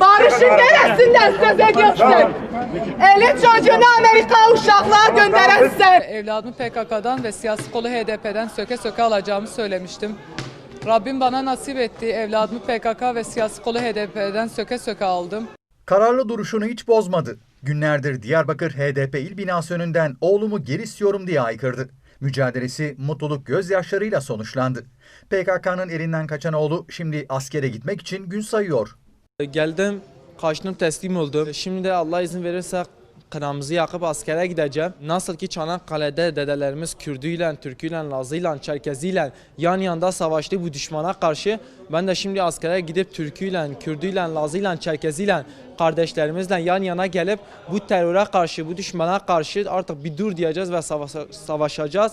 Barışın neresinden söz ediyorsun? Eli çocuğunu Amerika uşaklığa gönderen sen. Evladımı PKK'dan ve siyasi kolu HDP'den söke söke alacağımı söylemiştim. Rabbim bana nasip etti. Evladımı PKK ve siyasi kolu HDP'den söke söke aldım. Kararlı duruşunu hiç bozmadı. Günlerdir Diyarbakır HDP il binası önünden oğlumu geri istiyorum diye aykırdı. Mücadelesi mutluluk gözyaşlarıyla sonuçlandı. PKK'nın elinden kaçan oğlu şimdi askere gitmek için gün sayıyor. Geldim, kaçtım teslim oldum. Şimdi de Allah izin verirse kınamızı yakıp askere gideceğim. Nasıl ki Çanakkale'de dedelerimiz Kürdüyle, Türküyle, Lazıyla, Çerkeziyle yan yanda savaştı bu düşmana karşı. Ben de şimdi askere gidip Türküyle, Kürdüyle, Lazıyla, Çerkeziyle kardeşlerimizle yan yana gelip bu teröre karşı, bu düşmana karşı artık bir dur diyeceğiz ve savaşa- savaşacağız.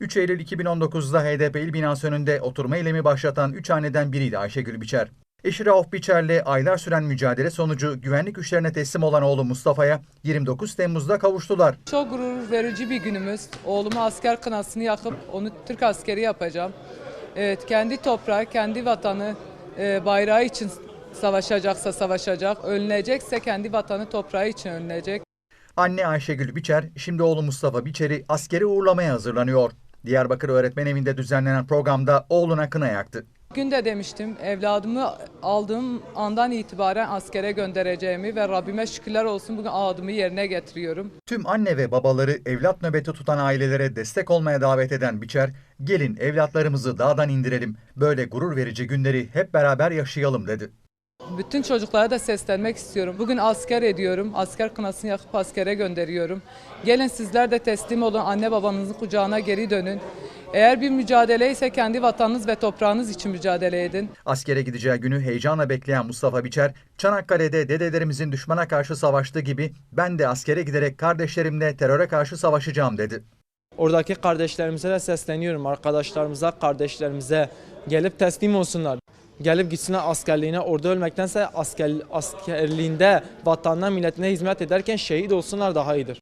3 Eylül 2019'da HDP il binası önünde oturma eylemi başlatan 3 haneden biriydi Ayşegül Biçer. Eşi Rauf Biçer'le aylar süren mücadele sonucu güvenlik güçlerine teslim olan oğlu Mustafa'ya 29 Temmuz'da kavuştular. Çok gurur verici bir günümüz. Oğluma asker kınasını yakıp onu Türk askeri yapacağım. Evet, kendi toprağı, kendi vatanı, e, bayrağı için savaşacaksa savaşacak. Ölünecekse kendi vatanı toprağı için ölünecek. Anne Ayşegül Biçer şimdi oğlu Mustafa Biçer'i askere uğurlamaya hazırlanıyor. Diyarbakır Öğretmen Evi'nde düzenlenen programda oğluna kına yaktı. Bugün de demiştim evladımı aldığım andan itibaren askere göndereceğimi ve Rabbime şükürler olsun bugün adımı yerine getiriyorum. Tüm anne ve babaları evlat nöbeti tutan ailelere destek olmaya davet eden Biçer, gelin evlatlarımızı dağdan indirelim, böyle gurur verici günleri hep beraber yaşayalım dedi. Bütün çocuklara da seslenmek istiyorum. Bugün asker ediyorum. Asker kınasını yakıp askere gönderiyorum. Gelin sizler de teslim olun. Anne babanızın kucağına geri dönün. Eğer bir mücadele ise kendi vatanınız ve toprağınız için mücadele edin. Askere gideceği günü heyecanla bekleyen Mustafa Biçer, Çanakkale'de dedelerimizin düşmana karşı savaştığı gibi ben de askere giderek kardeşlerimle teröre karşı savaşacağım dedi. Oradaki kardeşlerimize de sesleniyorum. Arkadaşlarımıza, kardeşlerimize gelip teslim olsunlar. Gelip gitsinler askerliğine orada ölmektense asker, askerliğinde vatanına milletine hizmet ederken şehit olsunlar daha iyidir.